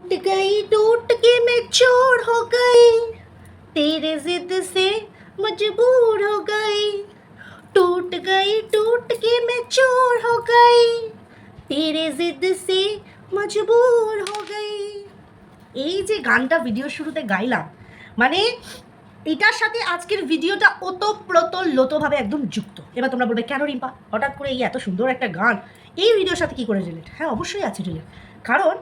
टूट गई टूट के मैं चोर हो गई तेरे जिद से मजबूर हो गई टूट गई टूट के मैं चोर हो गई तेरे जिद से মজবুর হো গই এই যে গানটা ভিডিও শুরুতে গাইলাম মানে এটার সাথে আজকের ভিডিওটা ওতপ্রোত লোতভাবে একদম যুক্ত এবার তোমরা বলবে কেন রিম্পা হঠাৎ করে এই এত সুন্দর একটা গান এই ভিডিওর সাথে কি করে রিলেট হ্যাঁ অবশ্যই আছে রিলেট কারণ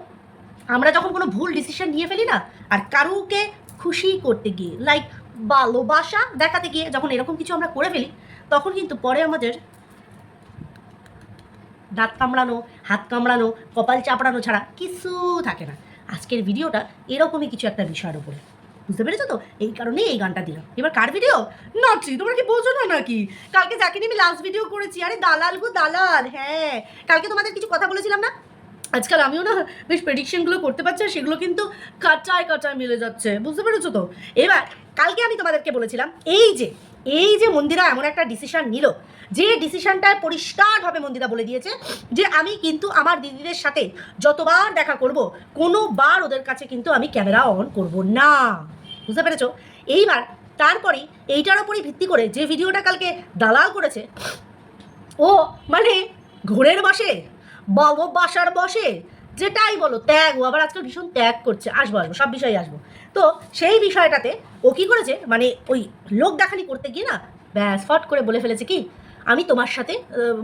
আমরা যখন কোনো ভুল ডিসিশন নিয়ে ফেলি না, আর কারুকে খুশি করতে গিয়ে লাইক ভালোবাসা দেখাতে গিয়ে যখন এরকম কিছু আমরা করে ফেলি, তখন কিন্তু পরে আমাদের দাঁত কামড়ানো, হাত কামড়ানো, কপাল চাপড়ানো ছাড়া কিছু থাকে না। আজকের ভিডিওটা এরকমই কিছু একটা বিষয়ের উপরে। বুঝতে পেরেছ তো? এই কারণেই এই গানটা দিলাম। এবার কার ভিডিও নাচি, তোমরা কি বোঝো না নাকি? কালকে যাকে নিয়ে আমি লাস্ট ভিডিও করেছি, আরে দালাল গো দালাল হ্যাঁ। কালকে তোমাদের কিছু কথা বলেছিলাম না? আজকাল আমিও না বেশ প্রেডিকশনগুলো করতে পারছি আর সেগুলো কিন্তু কাঁচায় কাঁচায় মিলে যাচ্ছে। বুঝতে পেরেছ তো? এবার, কালকে আমি তোমাদেরকে বলেছিলাম, এই যে এই যে মন্দিরা এমন একটা ডিসিশন নিল, যে ডিসিশনটায় পরিষ্কারভাবে মন্দিরা বলে দিয়েছে যে, আমি কিন্তু আমার দিদিদের সাথে যতবার দেখা করব, কোনোবার ওদের কাছে কিন্তু আমি ক্যামেরা অন করব না। বুঝতে পেরেছ? এইবার, তারপরেই এইটার ওপরই ভিত্তি করে যে ভিডিওটা কালকে দালাল করেছে, ও মানে ঘোরের বসে বাসার বসে। যেটাই বলো, ত্যাগ, ও আবার আজকাল ভীষণ ত্যাগ করছে। আসব আসব, সব বিষয়ে আসব। তো সেই বিষয়টাতে ও কি করেছে? মানে ওই লোক দেখানি করতে গিয়ে না, ব্যাস, ফট করে বলে ফেলেছে কি, আমি তোমার সাথে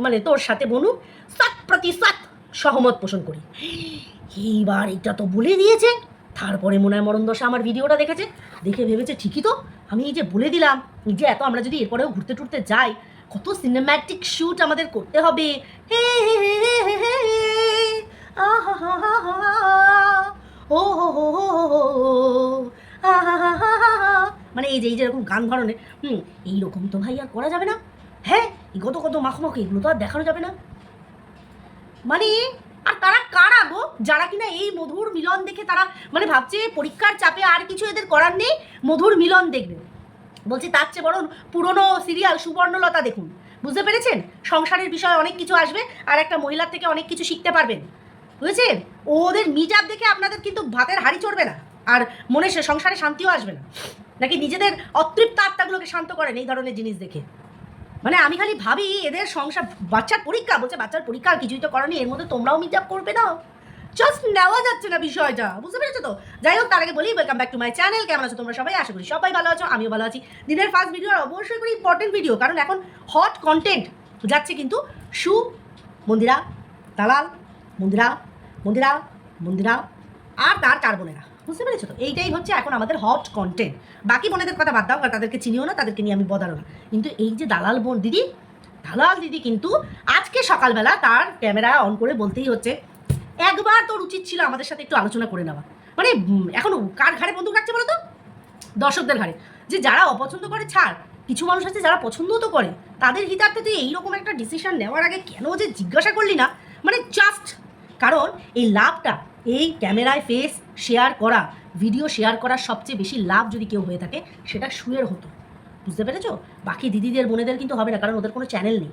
মানে তোর সাথে বনু, সাত প্রতিশত সহমত পোষণ করি। এইবার এটা তো বলে দিয়েছে। তারপরে মনে হয় মরণ দশা আমার ভিডিওটা দেখেছে। দেখে ভেবেছে, ঠিকই তো, আমি এই যে বলে দিলাম যে এত আমরা যদি এরপরেও ঘুরতে টুরতে যাই কত সিনেম্যাটিক শ্যুট আমাদের করতে হবে। হে। মানে এই যে, এই যেরকম গান ধরনের, হুম এইরকম তো ভাই আর করা যাবে না। হ্যাঁ কত কত মাখমাখো এগুলো তো আর দেখানো যাবে না। মানে আর তারা কারা গো? যারা কিনা এই মধুর মিলন দেখে তারা মানে ভাবছে পরীক্ষার চাপে আর কিছু এদের করার নেই, মধুর মিলন দেখবে। বলছি তার চেয়ে বরং পুরনো সিরিয়াল সুবর্ণলতা দেখুন। বুঝতে পেরেছেন? সংসারের বিষয়ে অনেক কিছু আসবে আর একটা মহিলার থেকে অনেক কিছু শিখতে পারবেন। বুঝেছেন? ওদের মিজাব দেখে আপনাদের কিন্তু ভাতের হাড়ি চড়বে না। আর মনে সে সংসারে শান্তিও আসবে না। নাকি নিজেদের অতৃপ্ত আত্মাগুলোকে শান্ত করেন এই ধরনের জিনিস দেখে? মানে আমি খালি ভাবি, এদের সংসার বাচ্চার পরীক্ষা, বলছে বাচ্চার পরীক্ষা কিছুই তো করেনি, এর মধ্যে তোমরাও মিজাব করবে না। জাস্ট নেওয়া যাচ্ছে না বিষয়টা, বুঝতে পেরেছ তো? যাই হোক, তার আগে বলি welcome back to my channel কেমন আছো তোমরা সবাই? আশা করি সবাই ভালো আছো, আমিও ভালো আছি। দিনের ফার্স্ট ভিডিও আর অবশ্যই করে ইম্পর্টেন্ট ভিডিও কারণ এখন হট কন্টেন্ট যাচ্ছে কিন্তু সু, মন্দিরা, দালাল, মন্দিরা মন্দিরা মন্দিরা, আর তার চার বোনেরা, বুঝতে পেরেছ তো? এইটাই হচ্ছে এখন আমাদের হট কন্টেন্ট বাকি বোনেদের কথা বাদ দাও, কারণ তাদেরকে চিনিও না, তাদেরকে নিয়ে আমি বদারও না। কিন্তু এই যে দালাল বোন দিদি, দালাল দিদি কিন্তু আজকে সকালবেলা তার ক্যামেরা অন করে বলতেই হচ্ছে একবার তোর উচিত ছিল আমাদের সাথে একটু আলোচনা করে নেওয়া। মানে এখন কার ঘাড়ে বন্দুক রাখছে বলো তো দর্শকদের ঘাড়ে। যে যারা অপছন্দ করে, ছাড়। কিছু মানুষ আছে যারা পছন্দও তো করে। তাদের হিতার্থে তুই এইরকম একটা ডিসিশন নেওয়ার আগে কেন যে জিজ্ঞাসা করলি না? মানে জাস্ট কারণ এই লাভটা, এই ক্যামেরায় ফেস শেয়ার করা ভিডিও শেয়ার করার সবচেয়ে বেশি লাভ যদি কেউ হয়ে থাকে, সেটা সুয়ের হতো। বুঝতে পেরেছ? বাকি দিদিদের, বোনেদের কিন্তু হবে না, কারণ ওদের কোনো চ্যানেল নেই।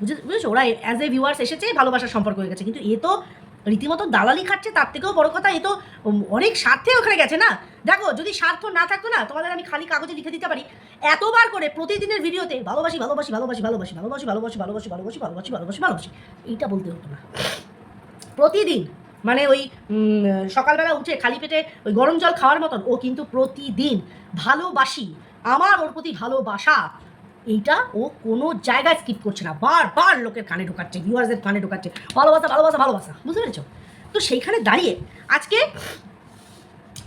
বুঝে, বুঝেছ? ওরা অ্যাজ এ ভিউয়ার্স এসেছে, ভালোবাসার সম্পর্ক হয়ে গেছে। কিন্তু এ তো রীতিমতো দালালি খাচ্ছে তার থেকেও বড় কথা এ তো অনেক স্বার্থে ওখানে গেছে না দেখো যদি স্বার্থ না থাকতো না তোমাদের আমি খালি কাগজে লিখে দিতে পারি এতবার করে প্রতিদিনের ভিডিওতে ভালোবাসি ভালোবাসি ভালোবাসি ভালোবাসি ভালোবাসি ভালোবাসি ভালোবাসি ভালোবাসি ভালোবাসি ভালোবাসি ভালোবাসি এইটা বলতে হতো না প্রতিদিন মানে ওই সকালবেলা উঠে খালি পেটে ওই গরম জল খাওয়ার মতন ও কিন্তু প্রতিদিন ভালোবাসি আমার ওর প্রতি ভালোবাসা এইটা ও কোনো জায়গায় স্কিপ করছে না। বারবার লোকের কানে ঢোকাচ্ছে ভিউয়ার্সের কানে ঢোকাচ্ছে। ভালোবাসা ভালোবাসা ভালোবাসা। বুঝতে পেরেছ? তো সেইখানে দাঁড়িয়ে আজকে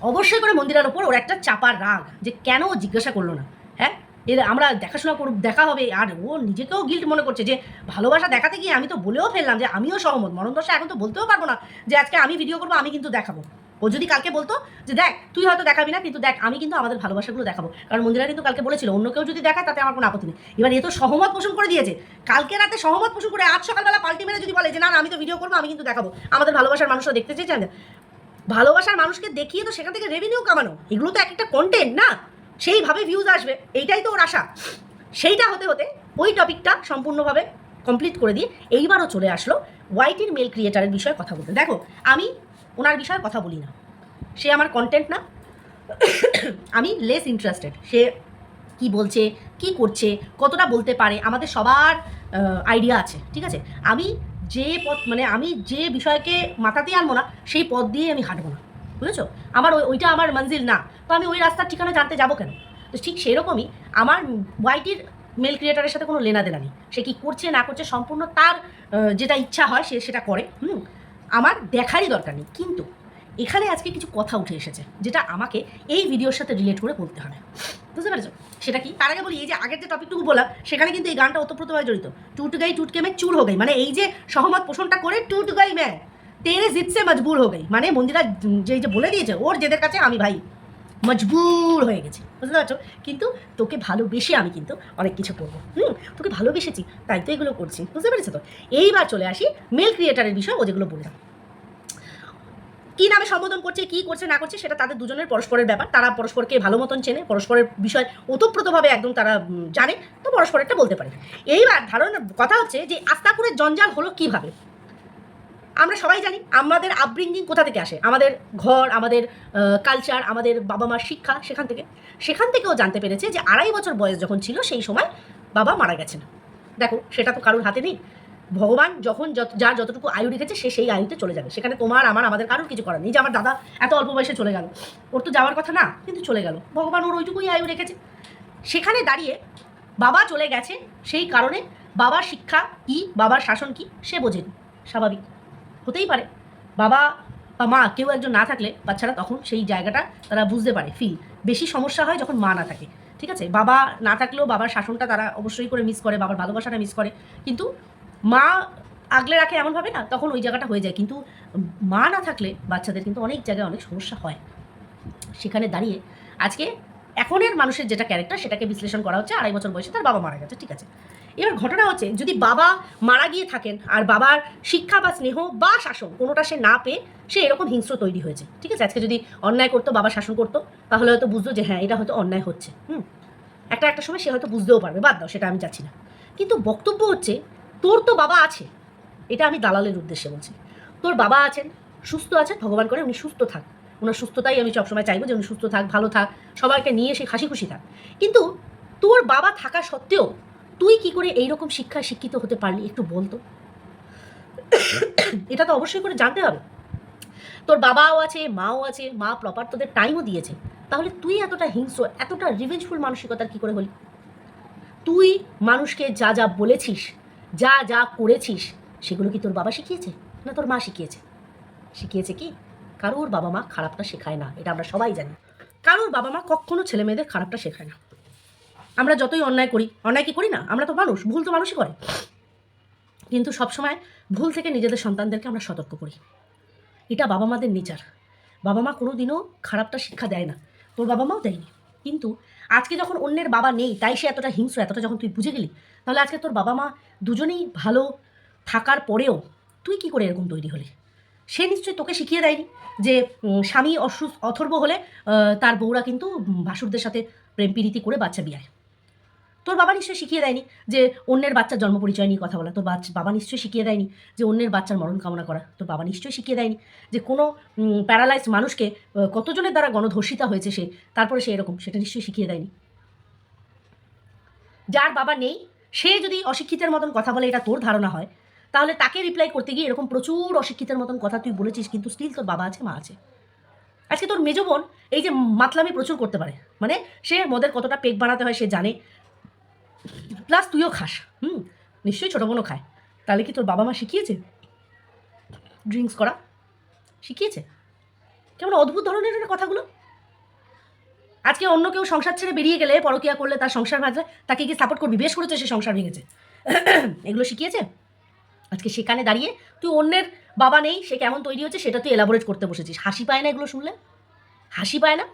অবশ্যই করে মন্দিরের ওপর ওর একটা চাপার রাগ যে কেন ও জিজ্ঞাসা করল না হ্যাঁ? এর আমরা দেখাশোনা করব, দেখা হবে। আর ও নিজেকেও গিল্ট মনে করছে যে ভালোবাসা দেখাতে গিয়ে আমি তো বলেও ফেললাম যে আমিও সহমত। মরণ দশা এখন তো বলতেও পারব না যে আজকে আমি ভিডিও করব, আমি কিন্তু দেখাবো। ও যদি কালকে বলতো যে দেখ, তুই হয়তো দেখাবি না, কিন্তু দেখ, আমি কিন্তু আমাদের ভালোবাসাগুলো দেখাবো। কারণ মন্দিরা কিন্তু কালকে বলেছিল, অন্য কেউ যদি দেখায়, তাতে আমার কোনো আপত্তি নেই। এবার এ তো সহমত পোষণ করে দিয়েছে। কালকে রাতে সহমত পোষণ করে আজ সকালবেলা পাল্টি মেরে যদি বলে যে, না আমি তো ভিডিও করব, আমি কিন্তু দেখাবো। আমাদের ভালোবাসার মানুষরা দেখতে চেয়েছেন ভালোবাসার মানুষকে দেখিয়ে তো সেখান থেকে রেভিনিউ কামানো। এগুলো তো এক একটা কন্টেন্ট না। সেইভাবে ভিউজ আসবে। এইটাই তো ওর আশা। সেইটা হতে হতে ওই টপিকটা সম্পূর্ণভাবে কমপ্লিট করে দিয়ে এইবারও চলে আসলো ওয়াইটির মেল ক্রিয়েটারের বিষয়ে কথা বলতে। দেখো, আমি ওনার বিষয়ে কথা বলি না। সে আমার কন্টেন্ট না। আমি লেস ইন্টারেস্টেড সে কি বলছে, কি করছে, কতটা বলতে পারে, আমাদের সবার আইডিয়া আছে, ঠিক আছে? আমি যে পথ মানে আমি যে বিষয়কে মাথাতে আনব না, সেই পথ দিয়ে আমি হাঁটবো না। বুঝেছ? আমার ওই, ওইটা আমার মঞ্জিল না। তো আমি ওই রাস্তার ঠিকানা জানতে যাব কেন? তো ঠিক সেরকমই আমার ওয়াইটির মেল ক্রিয়েটারের সাথে কোনো লেনা দেনা নেই। সে কি করছে, না করছে, সম্পূর্ণ তার যেটা ইচ্ছা হয়, সে সেটা করে। হুম? আমার দেখারই দরকার নেই। কিন্তু এখানে আজকে কিছু কথা উঠে এসেছে, যেটা আমাকে এই ভিডিওর সাথে রিলেট করে বলতে হবে বুঝতে পেরেছ? সেটা কি? তার আগে বলি, এই যে আগের যে টপিকটুকু বললাম, সেখানে কিন্তু এই গানটা ওতপ্রোতভাবে জড়িত। টুট গাই টুটকে মে চুর হো গাই। মানে এই যে সহমত পোষণটা করে টুট গাই মে, তেরে জিতছে মজবুর হো গাই। মানে মন্দিরা যে যে বলে দিয়েছে, ওর যেদের কাছে আমি ভাই। মজবুর হয়ে গেছি। বুঝতে পারছ? কিন্তু তোকে ভালোবেসে আমি কিন্তু অনেক কিছু করব। হুম? তোকে ভালোবেসেছি, তাই তো এগুলো করছি। বুঝতে পেরেছ তো? এইবার চলে আসি মেল ক্রিয়েটারের বিষয়, ও যেগুলো বললাম। কী নামে সম্বোধন করছে, কি করছে, না করছে, সেটা তাদের দুজনের পরস্পরের ব্যাপার। তারা পরস্পরকে ভালো মতন চেনে, পরস্পরের বিষয় ওতপ্রোতভাবে একদম তারা জানে। তো পরস্পরেরটা বলতে পারে। এইবার ধারণা, কথা হচ্ছে যে আস্তাকুরের জঞ্জাল হলো কীভাবে? আমরা সবাই জানি আমাদের আপব্রিঙ্গিং কোথা থেকে আসে? আমাদের ঘর, আমাদের কালচার আমাদের বাবা মার শিক্ষা সেখান থেকে। সেখান থেকেও জানতে পেরেছে যে আড়াই বছর বয়স যখন ছিল, সেই সময় বাবা মারা গেছেন। দেখো, সেটা তো কারোর হাতে নেই। ভগবান যখন যত, যার যতটুকু আয়ু রেখেছে, সে সেই আয়ুতে চলে যাবে। সেখানে তোমার, আমার, আমাদের কারোর কিছু করার নেই। যে আমার দাদা এত অল্প বয়সে চলে গেল। ওর তো যাওয়ার কথা না, কিন্তু চলে গেল। ভগবান ওর ওইটুকুই আয়ু রেখেছে। সেখানে দাঁড়িয়ে বাবা চলে গেছে সেই কারণে বাবার শিক্ষা কি, বাবার শাসন কি, সে বোঝেনি। স্বাভাবিক। হতেই পারে। বাবা বা মা কেউ একজন না থাকলে বাচ্চারা তখন সেই জায়গাটা তারা বুঝতে পারে ফিল বেশি সমস্যা হয় যখন মা না থাকে, ঠিক আছে? বাবা না থাকলেও বাবার শাসনটা তারা অবশ্যই করে মিস করে, বাবার ভালোবাসাটা মিস করে। কিন্তু মা আগলে রাখে এমনভাবে না, তখন ওই জায়গাটা হয়ে যায়। কিন্তু মা না থাকলে বাচ্চাদের কিন্তু অনেক জায়গায় অনেক সমস্যা হয়। সেখানে দাঁড়িয়ে আজকে এখনের মানুষের যেটা ক্যারেক্টার সেটাকে বিশ্লেষণ করা হচ্ছে, আড়াই বছর বয়সে তার বাবা মারা গেছে, ঠিক আছে? এবার ঘটনা হচ্ছে, যদি বাবা মারা গিয়ে থাকেন আর বাবার শিক্ষা বা স্নেহ বা শাসন কোনোটা সে না পেয়ে, সে এরকম হিংস্র তৈরি হয়েছে। ঠিক আছে? আজকে যদি অন্যায় করতো, বাবা শাসন করতো, তাহলে হয়তো বুঝতো যে হ্যাঁ এটা হয়তো অন্যায় হচ্ছে। হুম? একটা একটা সময় সে হয়তো বুঝতেও পারবে। বাদ দাও, সেটা আমি চাচ্ছি না। কিন্তু বক্তব্য হচ্ছে, তোর তো বাবা আছে। এটা আমি দালালের উদ্দেশ্যে বলছি। তোর বাবা আছেন, সুস্থ আছেন, ভগবান করে উনি সুস্থ থাক। ওনার সুস্থতাই আমি সবসময় চাইব যে উনি সুস্থ থাক, ভালো থাক, সবাইকে নিয়ে সে হাসি খুশি থাক। কিন্তু তোর বাবা থাকা সত্ত্বেও তুই কি করে এইরকম শিক্ষায় শিক্ষিত হতে পারলি? একটু বলতো এটা তো অবশ্যই করে জানতে হবে। তোর বাবাও আছে, মাও আছে, মা প্রপার তোদের টাইমও দিয়েছে। তাহলে তুই এতটা হিংস্র, এতটা রিভেঞ্জফুল মানসিকতার কি করে হলি? তুই মানুষকে যা যা বলেছিস, যা যা করেছিস, সেগুলো কি তোর বাবা শিখিয়েছে? না তোর মা শিখিয়েছে? শিখিয়েছে কি? কারোর বাবা মা খারাপটা শেখায় না, এটা আমরা সবাই জানি। কারোর বাবা মা কখনো ছেলে মেয়েদের খারাপটা শেখায় না। আমরা যতই অন্যায় করি, অন্যায় কি করি না? আমরা তো মানুষ, ভুল তো মানুষই করে। কিন্তু সবসময় ভুল থেকে নিজেদের সন্তানদেরকে আমরা সতর্ক করি। এটা বাবা মাদের নেচার। বাবা মা কোনো দিনও খারাপটা শিক্ষা দেয় না। তোর বাবা মাও দেয়নি। কিন্তু আজকে যখন অন্যের বাবা নেই, তাই সে এতটা হিংস্র, এতটা যখন তুই বুঝে গেলি, তাহলে আজকে তোর বাবা মা দুজনেই ভালো থাকার পরেও তুই কি করে এরকম তৈরি হলি? সে নিশ্চয়ই তোকে শিখিয়ে দেয়নি যে স্বামী অসুস্থ, অথর্ব হলে তার বউরা কিন্তু ভাসুরদের সাথে প্রেম প্রীতি করে বাচ্চা বিয়ায়। তোর বাবা নিশ্চয়ই শিখিয়ে দেয়নি যে অন্যের বাচ্চার জন্ম পরিচয় নিয়ে কথা বলা, তোর বাবা নিশ্চয়ই শিখিয়ে দেয়নি যে অন্যের বাচ্চার মরণ কামনা করা, তোর বাবা নিশ্চয়ই শিখিয়ে দেয়নি যে কোনো প্যারালাইজ মানুষকে কতজনের দ্বারা গণধর্ষিতা হয়েছে সে, তারপরে সে এরকম, সেটা নিশ্চয়ই শিখিয়ে দেয়নি। যার বাবা নেই, সে যদি অশিক্ষিতের মতন কথা বলে, এটা তোর ধারণা হয়, তাহলে তাকে রিপ্লাই করতে গিয়ে এরকম প্রচুর অশিক্ষিতের মতন কথা তুই বলেছিস, কিন্তু স্টিল তোর বাবা আছে, মা আছে। আজকে তোর মেজো বোন, এই যে মাতলামি প্রচুর করতে পারে মানে সে মদের কতটা পেক বানাতে হয় সে জানে প্লাস তুইও খাস। হুম, নিশ্চয়ই ছোটো বোনও খায়। তাহলে কি তোর বাবা মা শিখিয়েছে? ড্রিঙ্কস করা। শিখিয়েছে? কেমন অদ্ভুত ধরনের কথাগুলো? আজকে অন্য কেউ সংসার ছেড়ে বেরিয়ে গেলে, পরকিয়া করলে, তার সংসার ভাজলে তাকে কি সাপোর্ট করবি? বেশ করেছে সে সংসার ভেঙেছে। এগুলো শিখিয়েছে? আজকে সেখানে দাঁড়িয়ে তুই অন্যের বাবা নেই, সে কেমন তৈরি হচ্ছে সেটা তুই এলাবোরেট করতে বসেছিস। হাসি পায় না এগুলো শুনলে? হাসি পায় না?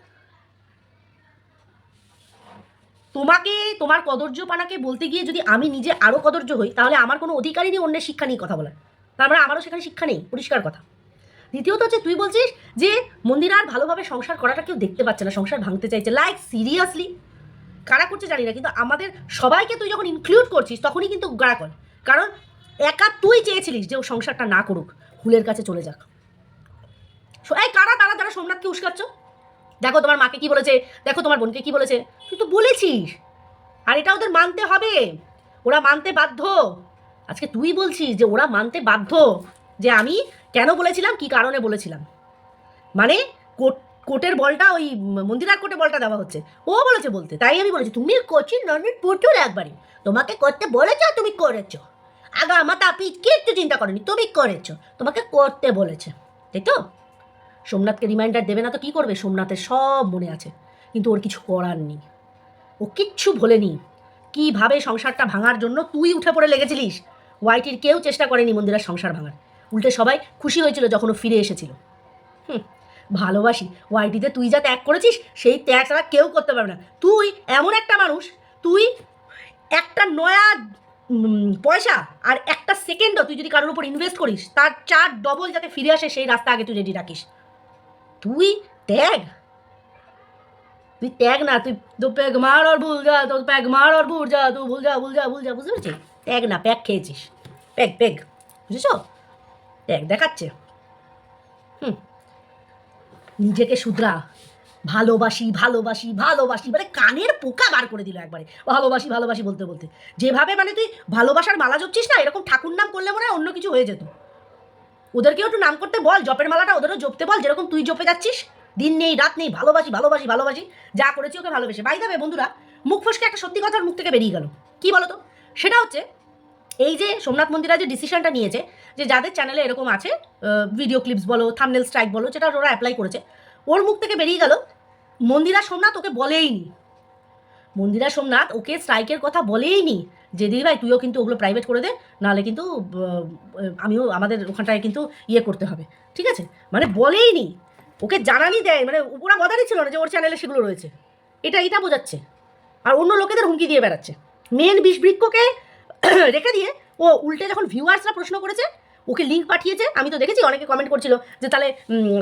তোমাকে, তোমার কদর্য পানাকে বলতে গিয়ে যদি আমি নিজে আরও কদর্য হই, তাহলে আমার কোনো অধিকারই নেই অন্যের শিক্ষা নিয়ে কথা বলার। তার মানে আমারও সেখানে শিক্ষা নেই, পরিষ্কার কথা। দ্বিতীয়ত হচ্ছে, তুই বলছিস যে মন্দির আর ভালোভাবে সংসার করাটা কেউ দেখতে পাচ্ছে না, সংসার ভাঙতে চাইছে। লাইক সিরিয়াসলি কারা করছে জানি না, কিন্তু আমাদের সবাইকে তুই যখন ইনক্লুড করছিস, তখনই কিন্তু গাড়া কর। কারণ একা তুই চেয়েছিলিস যে ও সংসারটা না করুক। হুলের কাছে চলে যাক। এই কারা, তারা, যারা সোমনাথকে উস্কাচ্ছ? দেখো তোমার মাকে কি বলেছে, দেখো তোমার বোনকে কি বলেছে। তুই তো বলেছিস। আর এটা ওদের মানতে হবে। ওরা মানতে বাধ্য। আজকে তুই বলছিস যে ওরা মানতে বাধ্য যে আমি কেন বলেছিলাম, কি কারণে বলেছিলাম। মানে কোট, কোটের বলটা ওই মন্দিরার কোটে বলটা দেওয়া হচ্ছে। ও বলেছে বলতে, তাই আমি বলেছি, তুমি কোচিং ননের প্রচুর একবারই। তোমাকে করতে বলেছ তুমি করেছ। আগা, মাতা পিচ কিচ্ছু চিন্তা করনি, তুমি করেছ। তোমাকে করতে বলেছে। তাই তো? সোমনাথকে রিমাইন্ডার দেবে না তো কি করবে? সোমনাথের সব মনে আছে। কিন্তু ওর কিছু করার নেই। ও কিচ্ছু ভোলেনি। কীভাবে সংসারটা ভাঙার জন্য তুই উঠে পড়ে লেগেছিলিস? ওয়াইটির কেউ চেষ্টা করেনি মন্দিরের সংসার ভাঙার। উল্টে সবাই খুশি হয়েছিল যখন ও ফিরে এসেছিল। হুম, ভালোবাসি। ওয়াইটিতে তুই যা ত্যাগ করেছিস সেই ত্যাগ ছাড়া কেউ করতে পারবে না। তুই এমন একটা মানুষ তুই একটা নয়া পয়সা আর একটা সেকেন্ডও তুই যদি কারোর উপর ইনভেস্ট করিস তার চার ডবল যাতে ফিরে আসে সেই রাস্তা আগে তুই রেডি রাখিস। তুই ত্যাগ তুই ত্যাগ না, তুই তো প্যাগ মার আর ভুল যা, তো প্যাগ মার আর ভুল যা তুই ভুল যা ভুল যা ভুল যা, বুঝতে পেরেছিস? ত্যাগ না প্যাগ খেয়েছিস। প্যাগ প্যাগ বুঝেছ? ত্যাগ দেখাচ্ছে। হুম। নিজেকে শুধরা, ভালোবাসি ভালোবাসি ভালোবাসি মানে কানের পোকা বার করে দিল একবারে। ভালোবাসি ভালোবাসি বলতে বলতে। যেভাবে মানে তুই ভালোবাসার মালা জপছিস না, এরকম ঠাকুর নাম করলে মনে হয় অন্য কিছু হয়ে যেত। ওদেরকেও একটু নাম করতে বল, জপের মালাটা ওদেরও জপতে বল, যেরকম তুই জপে যাচ্ছিস। দিন নেই, রাত নেই, ভালোবাসি ভালোবাসি ভালোবাসি, যা করেছি ওকে ভালোবেসে। বাই দেবে বন্ধুরা, মুখ ফসকে একটা সত্যি কথার মুখ থেকে বেরিয়ে গেল। কি বলো তো সেটা হচ্ছে, এই যে সোমনাথ মন্দিরা যে ডিসিশনটা নিয়েছে, যে যাদের চ্যানেলে এরকম আছে ভিডিও ক্লিপস বলো থামনেল স্ট্রাইক বলো, যেটা ওরা অ্যাপ্লাই করেছে, ওর মুখ থেকে বেরিয়ে গেল, মন্দিরা সোমনাথ ওকে বলেইনি। মন্দিরা সোমনাথ ওকে স্ট্রাইকের কথা বলেইনি। যে দিদি ভাই তুইও কিন্তু ওগুলো প্রাইভেট করে দে, নাহলে কিন্তু আমিও আমাদের ওখানটায় কিন্তু ইয়ে করতে হবে। ঠিক আছে? মানে বলেইনি ওকে জানানি দেয় মানে ওরা বদারই ছিল না যে ওর চ্যানেলে সেগুলো রয়েছে। এটা এটা বোঝাচ্ছে। আর অন্য লোকেদের হুমকি দিয়ে বেড়াচ্ছে। মেন বিষবৃক্ষকে রেখে দিয়ে ও উল্টে যখন ভিউয়ার্সরা প্রশ্ন করেছে ওকে লিঙ্ক পাঠিয়েছে, আমি তো দেখেছি, অনেকে কমেন্ট করছিল যে তাহলে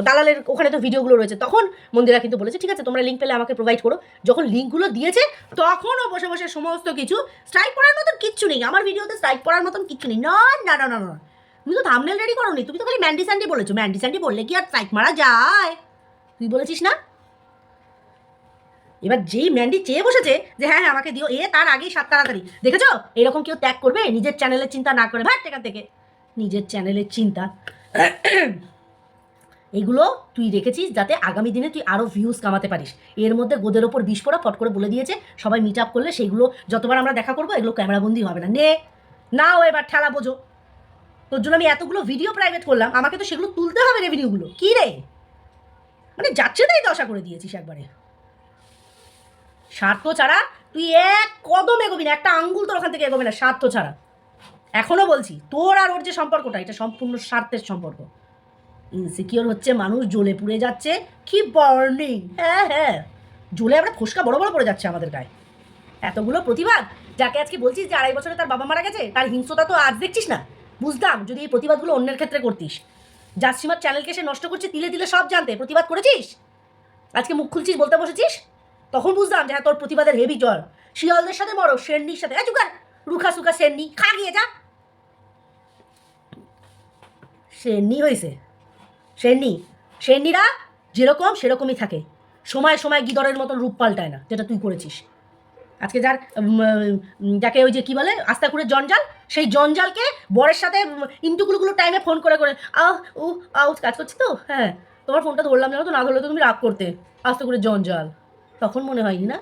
দালালের ওখানে তো ভিডিওগুলো রয়েছে। তখন মন্দিরা কিন্তু বলেছে, ঠিক আছে, তোমরা লিঙ্ক পেলে আমাকে প্রোভাইড করো। যখন লিঙ্কগুলো দিয়েছে তখন ও বসে বসে সমস্ত কিছু স্ট্রাইক করার মতন কিচ্ছু নেই। আমার ভিডিওতে স্ট্রাইক করার মতন কিচ্ছু নেই। না না না না না তুমি তো থামনেল রেডি করোনি, তুমি তো খালি ম্যান্ডি স্যান্ডি বলেছ। ম্যান্ডি স্যান্ডি বললে কি আর স্ট্রাইক মারা যায়? তুই বলেছিস না? এবার যেই ম্যান্ডি চেয়ে বসেছে যে হ্যাঁ হ্যাঁ আমাকে দিও, এ তার আগেই সাত তাড়াতাড়ি। দেখেছ? এরকম কেউ ত্যাগ করবে? নিজের চ্যানেলের চিন্তা না করে ভাট এখান থেকে। নিজের চ্যানেলের চিন্তা। এগুলো তুই রেখেছিস যাতে আগামী দিনে তুই আরও ভিউজ কামাতে পারিস। এর মধ্যে গোদের ওপর বিস্ফোরা ফট করে বলে দিয়েছে, সবাই মিট আপ করলে সেইগুলো যতবার আমরা দেখা করব, এগুলো ক্যামেরাবন্দি হবে না। নে, নাও এবার ঠেলা বোঝো। তোর জন্য আমি এতগুলো ভিডিও প্রাইভেট করলাম, আমাকে তো সেগুলো তুলতে হবে রেভিনিউগুলো কী রে? মানে যাচ্ছে তাই দশা করে দিয়েছিস একবারে। স্বার্থ ছাড়া তুই এক কদম এগোবি না, একটা আঙ্গুল তোর ওখান থেকে এগোবি না, স্বার্থ ছাড়া। এখনও বলছি, তোর আর ওর যে সম্পর্কটা, এটা সম্পূর্ণ স্বার্থের সম্পর্ক। ইনসিকিওর হচ্ছে মানুষ, জ্বলে পুড়ে যাচ্ছে কি বার্নিং হ্যাঁ হ্যাঁ। জ্বলে আমরা ফোসকা বড় বড় পড়ে যাচ্ছে আমাদের গায়ে। এতগুলো প্রতিবাদ, যাকে আজকে বলছিস যে আড়াই বছরে তার বাবা মারা গেছে, তার হিংসতা তো আজ দেখছিস না। বুঝতাম, যদি এই প্রতিবাদগুলো অন্যের ক্ষেত্রে করতিস। জাসিমার চ্যানেলকে সে নষ্ট করছে, তিলে তিলে সব জানতে। প্রতিবাদ করেছিস? আজকে মুখ খুলছিস, বলতে বসেছিস? তখন বুঝলাম যে হ্যাঁ তোর প্রতিবাদের হেভি জল শিয়ালদের সাথে মরো, শেরনির সাথে। হ্যাঁ রুখা সুখা শেরনি খা গিয়ে যা শেরনি হয়েছে শেরনি শেরনিরা যেরকম সেরকমই থাকে। সময় সময় গিদরের মতন রূপ পাল্টায় না, যেটা তুই করেছিস। আজকে যার যাকে ওই যে কি বলে আস্তা করে জঞ্জাল, সেই জঞ্জালকে বরের সাথে ইন্টুকুলুগুলো টাইমে ফোন করে করে, আহ, উ আউ কাজ করছি তো? হ্যাঁ তোমার ফোনটা ধরলাম জানো তো, না ধরলে তো তুমি রাগ করতে আস্তে করে জঞ্জাল। তখন মনে হয়নি না?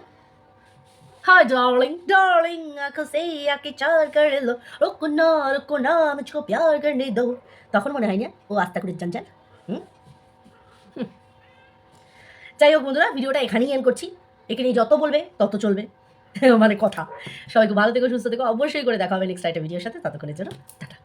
হাই ডার্লিং डार्लिंग आंखों से आके चार कर लो रुको ना रुको ना मुझको प्यार करने दो তখন মনে হয় না ও আস্তা করে জঞ্জাল হুম হুম। যাই হোক বন্ধুরা ভিডিওটা এখানেই এন্ড করছি একে নিয়ে যত বলবে তত চলবে মানে কথা সবাইকে ভালো থেকো সুস্থ থেকো অবশ্যই করে দেখা হবে নেক্সট একটা ভিডিওর সাথে ততক্ষণের জন্য টাটা